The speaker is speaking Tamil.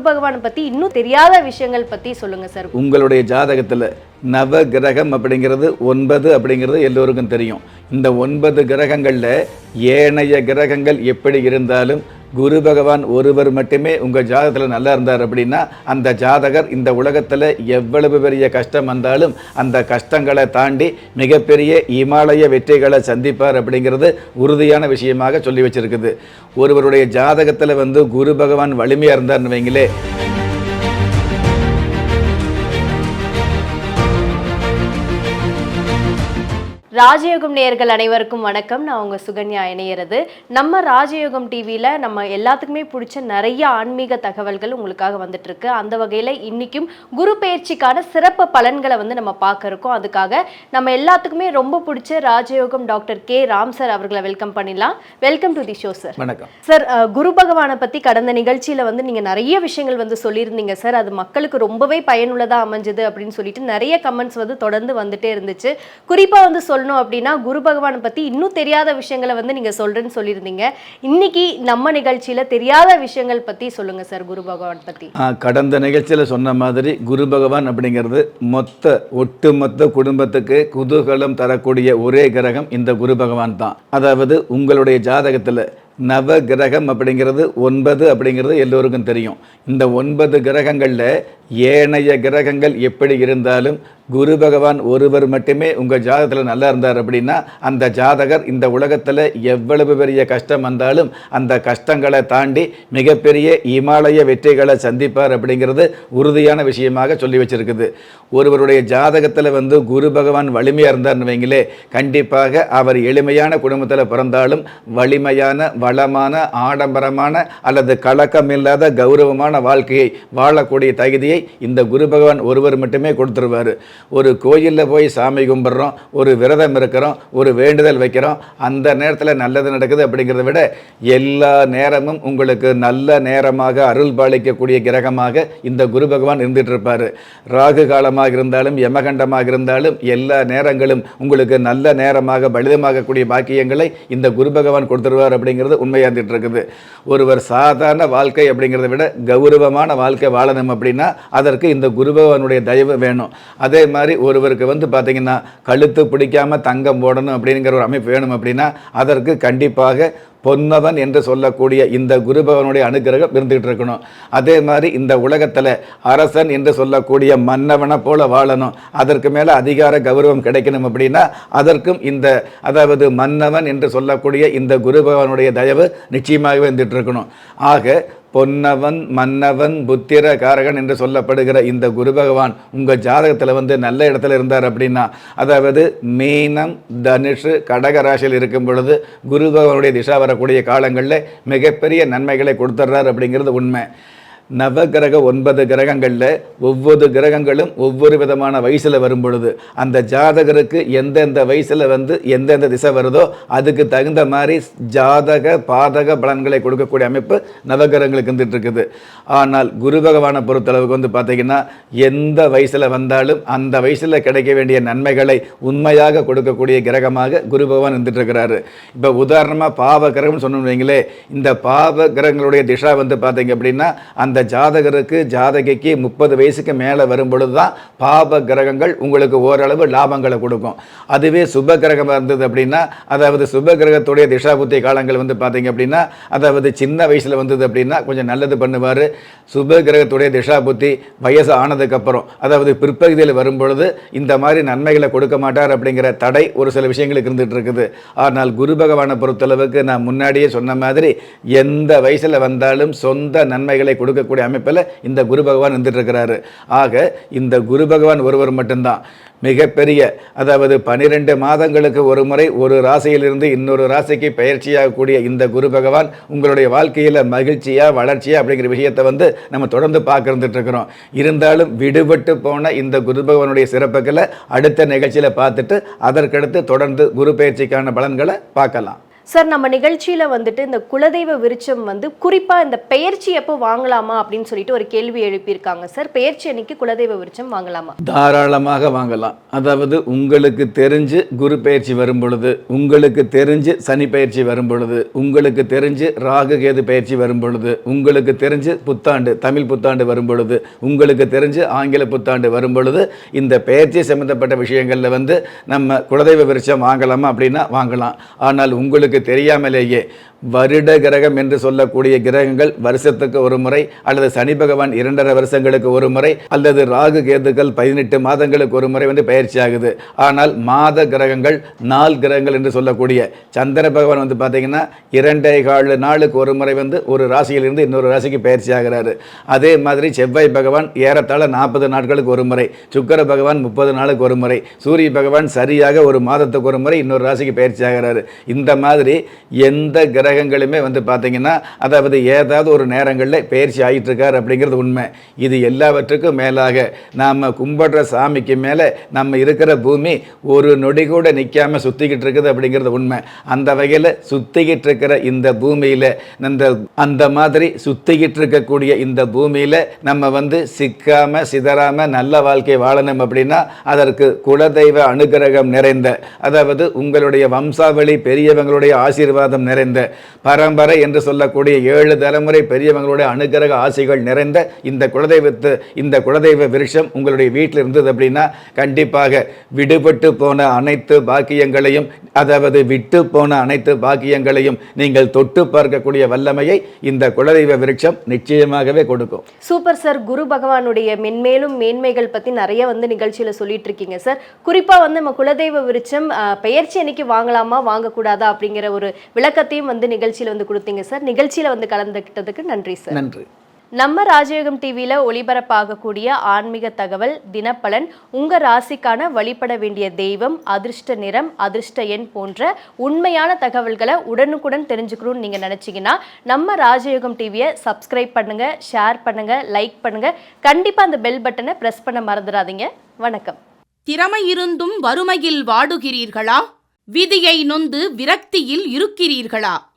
குரு பகவானை பத்தி இன்னும் தெரியாத விஷயங்கள் பத்தி சொல்லுங்க சார். உங்களுடைய ஜாதகத்தில் நவ கிரகம் அப்படிங்கிறது ஒன்பது அப்படிங்கிறது எல்லோருக்கும் தெரியும். இந்த ஒன்பது கிரகங்களில் ஏனைய கிரகங்கள் எப்படி இருந்தாலும் குரு பகவான் ஒருவர் மட்டுமே உங்கள் ஜாதகத்தில் நல்லா இருந்தார் அப்படின்னா அந்த ஜாதகர் இந்த உலகத்தில் எவ்வளவு பெரிய கஷ்டம் வந்தாலும் அந்த கஷ்டங்களை தாண்டி மிகப்பெரிய இமாலய வெற்றிகளை சந்திப்பார் அப்படிங்கிறது உறுதியான விஷயமாக சொல்லி வச்சிருக்குது. ஒருவருடைய ஜாதகத்தில் வந்து குரு பகவான் வலிமையாக இருந்தார்னு வைங்களே ராஜயோகம் நேயர்கள் அனைவருக்கும் வணக்கம். நான் உங்க சுகன்யா இணையிறது. நம்ம ராஜயோகம் டிவியில நம்ம எல்லாத்துக்குமே பிடிச்ச நிறைய ஆன்மீக தகவல்கள் உங்களுக்காக வந்துட்டு இருக்கு அந்த வகையில இன்னைக்கும் குரு பயிற்சிக்கான சிறப்பு பலன்களை வந்து நம்ம பார்க்க இருக்கோம் அதுக்காக நம்ம எல்லாத்துக்குமே ரொம்ப பிடிச்ச ராஜயோகம் டாக்டர் கே. ராம் சார் அவர்களை வெல்கம் பண்ணிடலாம். Welcome to the show sir. வணக்கம். சார் குரு பகவானை பத்தி கடந்த நிகழ்ச்சியில வந்து நீங்க நிறைய விஷயங்கள் வந்து சொல்லியிருந்தீங்க சார். அது மக்களுக்கு ரொம்பவே பயனுள்ளதா அமைஞ்சது அப்படின்னு சொல்லிட்டு நிறைய கமெண்ட்ஸ் வந்து தொடர்ந்து வந்துட்டே இருந்துச்சு. குறிப்பா வந்து சொல்லணும் அப்படின்னா குரு பகவானை பற்றி இன்னும் தெரியாத விஷயங்களை வந்து நீங்கள் சொல்றேன்னு சொல்லியிருந்தீங்க. இன்னைக்கு நம்ம நிகழ்ச்சியில் தெரியாத விஷயங்கள் பற்றி சொல்லுங்கள் சார் குரு பகவான் பற்றி கடந்த நிகழ்ச்சியில் சொன்ன மாதிரி குரு பகவான் அப்படிங்கிறது மொத்த ஒட்டுமொத்த குடும்பத்துக்கு குதூகலம் தரக்கூடிய ஒரே கிரகம் இந்த குரு பகவான் தான். அதாவது உங்களுடைய ஜாதகத்தில் நவ கிரகம் அப்படிங்கிறது ஒன்பது அப்படிங்கிறது எல்லோருக்கும் தெரியும். இந்த ஒன்பது கிரகங்களில் ஏனைய கிரகங்கள் எப்படி இருந்தாலும் குரு பகவான் ஒருவர் மட்டுமே உங்கள் ஜாதகத்தில் நல்லா இருந்தார் அப்படின்னா அந்த ஜாதகர் இந்த உலகத்தில் எவ்வளவு பெரிய கஷ்டம் வந்தாலும் அந்த கஷ்டங்களை தாண்டி மிகப்பெரிய இமாலய வெற்றிகளை சந்திப்பார் அப்படிங்கிறது உறுதியான விஷயமாக சொல்லி வச்சிருக்குது. ஒருவருடைய ஜாதகத்தில் வந்து குரு பகவான் வலிமையாக இருந்தார்னு வைங்களே கண்டிப்பாக அவர் எளிமையான குடும்பத்தில் பிறந்தாலும் வலிமையான வளமான ஆடம்பரமான அல்லது கலக்கமில்லாத கௌரவமான வாழ்க்கையை வாழக்கூடிய தகுதியை இந்த குரு பகவான் ஒருவர் மட்டுமே கொடுத்துருவார். ஒரு கோயிலில் போய் சாமி கும்பிட்றோம் ஒரு விரதம் இருக்கிறோம் ஒரு வேண்டுதல் வைக்கிறோம் அந்த நேரத்தில் நல்லது நடக்குது அப்படிங்கிறத விட எல்லா நேரமும் உங்களுக்கு நல்ல நேரமாக அருள் பாலிக்கக்கூடிய கிரகமாக இந்த குரு பகவான் இருந்துட்டு இருப்பார் ராகு காலமாக இருந்தாலும் யமகண்டமாக இருந்தாலும் எல்லா நேரங்களும் உங்களுக்கு நல்ல நேரமாக பலிதமாகக்கூடிய பாக்கியங்களை இந்த குரு பகவான் கொடுத்துருவார் அப்படிங்கிறது உண்மையாக இருந்துகிட்டு இருக்குது ஒருவர் சாதாரண வாழ்க்கை அப்படிங்கிறத விட கௌரவமான வாழ்க்கை வாழணும் அப்படின்னா அதற்கு இந்த குரு பகவானுடைய தயவு வேணும். அதே மாதிரி ஒருவருக்கு வந்து பார்த்தீங்கன்னா கழுத்து பிடிக்காம தங்கம் போடணும் அப்படிங்கிற ஒரு அமைப்பு வேணும் அப்படின்னா அதற்கு கண்டிப்பாக பொன்னவன் என்று சொல்லக்கூடிய இந்த குருபவனுடைய அனுகிரகம் இருந்துகிட்டு இருக்கணும். அதே மாதிரி இந்த உலகத்தில் அரசன் என்று சொல்லக்கூடிய மன்னவனை போல வாழணும். அதற்கு மேலே அதிகார கௌரவம் கிடைக்கணும் அப்படின்னா அதற்கும் இந்த அதாவது மன்னவன் என்று சொல்லக்கூடிய இந்த குருபவனுடைய தயவு நிச்சயமாகவே இருந்துகிட்டு இருக்கணும். ஆக பொன்னவன் மன்னவன் புத்திர காரகன் என்று சொல்லப்படுகிற இந்த குரு பகவான் உங்கள் ஜாதகத்தில் வந்து நல்ல இடத்துல இருந்தார் அப்படின்னா அதாவது மீனம் தனுஷு கடக ராசியில் இருக்கும் பொழுது குரு பகவானுடைய திசா வரக்கூடிய காலங்களில் மிகப்பெரிய நன்மைகளை கொடுத்துட்றார் அப்படிங்கிறது உண்மை. நவகிரக ஒன்பது கிரகங்களில் ஒவ்வொரு கிரகங்களும் ஒவ்வொரு விதமான வயசில் வரும் பொழுது அந்த ஜாதகருக்கு எந்தெந்த வயசில் வந்து எந்தெந்த திசை வருதோ அதுக்கு தகுந்த மாதிரி ஜாதக பாதக பலன்களை கொடுக்கக்கூடிய அமைப்பு நவகிரகங்களுக்கு இருந்துகிட்ருக்குது. ஆனால் குரு பகவானை பொறுத்தளவுக்கு வந்து பார்த்திங்கன்னா எந்த வயசில் வந்தாலும் அந்த வயசில் கிடைக்க வேண்டிய நன்மைகளை உண்மையாக கொடுக்கக்கூடிய கிரகமாக குரு பகவான் இருந்துட்டுருக்கிறாரு இப்போ உதாரணமாக பாவ கிரகம்னு சொன்னோம் வைங்களே இந்த பாவ கிரகங்களுடைய திசா வந்து பார்த்தீங்க அப்படின்னா அந்த ஜாதகருக்கு ஜாதகிக்கு முப்பது வயசுக்கு மேலே வரும் பொழுது தான் பாப கிரகங்கள் உங்களுக்கு ஓரளவு லாபங்களை கொடுக்கும். அதுவே சுப கிரகமாக இருந்தது அப்படின்னா அதாவது சுப கிரகத்துடைய திசாபுத்தி காலங்கள் வந்து பார்த்தீங்க அப்படின்னா அதாவது சின்ன வயசில் வந்தது அப்படின்னா கொஞ்சம் நல்லது பண்ணுவார். சுப கிரகத்துடைய திசாபுத்தி வயசு ஆனதுக்கப்புறம் அதாவது பிற்பகுதியில் வரும் பொழுது இந்த மாதிரி நன்மைகளை கொடுக்க மாட்டார் அப்படிங்கிற தடை ஒரு சில விஷயங்களுக்கு இருந்துட்டு இருக்குது. ஆனால் குரு பகவானை பொறுத்தளவுக்கு நான் முன்னாடியே சொன்ன மாதிரி எந்த வயசில் வந்தாலும் சொந்த நன்மைகளை கொடுக்க இருக்கக்கூடிய அமைப்பில் இந்த குரு பகவான் இருந்துட்டு இருக்கிறாரு ஆக இந்த குரு பகவான் ஒருவர் மட்டும்தான். மிகப்பெரிய அதாவது பனிரெண்டு மாதங்களுக்கு ஒரு முறை ஒரு ராசியிலிருந்து இன்னொரு ராசிக்கு பயிற்சியாகக்கூடிய இந்த குரு பகவான் உங்களுடைய வாழ்க்கையில் மகிழ்ச்சியாக வளர்ச்சியாக அப்படிங்கிற விஷயத்தை வந்து நம்ம தொடர்ந்து பார்க்கறதுட்டு இருக்கிறோம் இருந்தாலும் விடுபட்டு போன இந்த குரு பகவானுடைய சிறப்புகளை அடுத்த நிகழ்ச்சியில் பார்த்துட்டு அதற்கடுத்து தொடர்ந்து குரு பயிற்சிக்கான பலன்களை பார்க்கலாம். சார் நம்ம நிகழ்ச்சியில வந்துட்டு இந்த குலதெய்வ விருச்சம் வந்து குறிப்பா இந்த பெயர்ச்சி எப்போ வாங்கலாமா அப்படின்னு சொல்லிட்டு ஒரு கேள்வி எழுப்பியிருக்காங்க சார். பெயர்ச்சி அன்னைக்கு குலதெய்வ விருச்சம் வாங்கலாமா? தாராளமாக வாங்கலாம். அதாவது உங்களுக்கு தெரிஞ்சு குரு பயிற்சி வரும் பொழுது உங்களுக்கு தெரிஞ்சு சனி பயிற்சி வரும் பொழுது உங்களுக்கு தெரிஞ்சு ராகு கேது பயிற்சி வரும் பொழுது உங்களுக்கு தெரிஞ்சு புத்தாண்டு தமிழ் புத்தாண்டு வரும் பொழுது உங்களுக்கு தெரிஞ்சு ஆங்கில புத்தாண்டு வரும் பொழுது இந்த பெயர்ச்சி சம்பந்தப்பட்ட விஷயங்களில் வந்து நம்ம குலதெய்வ விருச்சம் வாங்கலாமா அப்படின்னா வாங்கலாம். ஆனால் உங்களுக்கு தெரியாமலேயே வருட கிரகம் என்று சொல்லக்கூடிய கிரகங்கள் வருஷத்துக்கு ஒரு முறை அல்லது சனி பகவான் இரண்டரை வருஷங்களுக்கு ஒரு முறை அல்லது ராகு கேதுக்கள் பதினெட்டு மாதங்களுக்கு ஒரு முறை வந்து பயிற்சி ஆகுது ஆனால் மாத கிரகங்கள் நாள் கிரகங்கள் என்று சொல்லக்கூடிய சந்திர பகவான் வந்து பார்த்தீங்கன்னா இரண்டே கால நாளுக்கு ஒரு முறை வந்து ஒரு ராசியிலிருந்து இன்னொரு ராசிக்கு பயிற்சி ஆகிறாரு அதே மாதிரி செவ்வாய் பகவான் ஏறத்தாழ நாற்பது நாட்களுக்கு ஒரு முறை சுக்கர பகவான் முப்பது நாளுக்கு ஒரு முறை சூரிய பகவான் சரியாக ஒரு மாதத்துக்கு ஒரு முறை இன்னொரு ராசிக்கு பயிற்சி ஆகிறாரு இந்த மாதிரி எந்த கிரகங்களுமே வந்து பார்த்தீங்கன்னா அதாவது ஏதாவது ஒரு நேரங்களில் பயிற்சி ஆகிட்டு இருக்கார் அப்படிங்கிறது உண்மை. இது எல்லாவற்றுக்கும் மேலாக நாம் கும்பிடுற சாமிக்கு மேலே நம்ம இருக்கிற பூமி ஒரு நொடி கூட நிற்காம சுற்றிக்கிட்டு இருக்குது அப்படிங்கிறது உண்மை. அந்த வகையில் சுற்றிக்கிட்டு இருக்கிற இந்த பூமியில் இந்த அந்த மாதிரி சுற்றிக்கிட்டு இருக்கக்கூடிய இந்த பூமியில் நம்ம வந்து சிக்காமல் சிதறாமல் நல்ல வாழ்க்கை வாழணும் அப்படின்னா அதற்கு குலதெய்வ அனுகிரகம் நிறைந்த அதாவது உங்களுடைய வம்சாவளி பெரியவங்களுடைய ஆசீர்வாதம் நிறைந்த பரம்பரை என்று சொல்லக்கூடிய ஏழு தலைமுறை பெரியவங்களுடைய அனுகிரக ஆசைகள் நிறைந்த இந்த குலதெய்வத்து இந்த குலதெய்வ விருஷம் உங்களுடைய வீட்டில் இருந்தது அப்படின்னா கண்டிப்பாக விடுபட்டு போன அனைத்து பாக்கியங்களையும் அதாவது விட்டு போன அனைத்து பாக்கியங்களையும் நீங்கள் தொட்டு பார்க்கக்கூடிய வல்லமையை இந்த குலதெய்வ விருட்சம் நிச்சயமாகவே கொடுக்கும். Super sir. குரு பகவானுடைய மென்மேலும் மேன்மைகள் பத்தி நிறைய வந்து நிகழ்ச்சியில சொல்லிட்டு இருக்கீங்க சார். குறிப்பா வந்து நம்ம குலதெய்வ விருட்சம் பெயர்ச்சி அன்னைக்கு வாங்கலாமா வாங்கக்கூடாதா அப்படிங்கிற ஒரு விளக்கத்தையும் வந்து நிகழ்ச்சியில வந்து கொடுத்தீங்க சார். நிகழ்ச்சியில வந்து கலந்துக்கிட்டதுக்கு நன்றி சார். நன்றி. நம்ம ராஜயோகம் டிவியில் ஒளிபரப்பாகக்கூடிய ஆன்மீக தகவல் தினப்பலன் உங்கள் ராசிக்கான வழிபட வேண்டிய தெய்வம் அதிர்ஷ்ட நிறம் அதிர்ஷ்ட எண் போன்ற உண்மையான தகவல்களை உடனுக்குடன் தெரிஞ்சுக்கணும்னு நீங்கள் நினச்சிங்கன்னா நம்ம ராஜயோகம் டிவியை சப்ஸ்கிரைப் பண்ணுங்கள் ஷேர் பண்ணுங்கள் லைக் பண்ணுங்கள் கண்டிப்பாக அந்த பெல் பட்டனை ப்ரெஸ் பண்ண மறந்துடாதீங்க. வணக்கம். திறமை இருந்தும் வறுமையில் வாடுகிறீர்களா? விதியை நொந்து விரக்தியில் இருக்கிறீர்களா?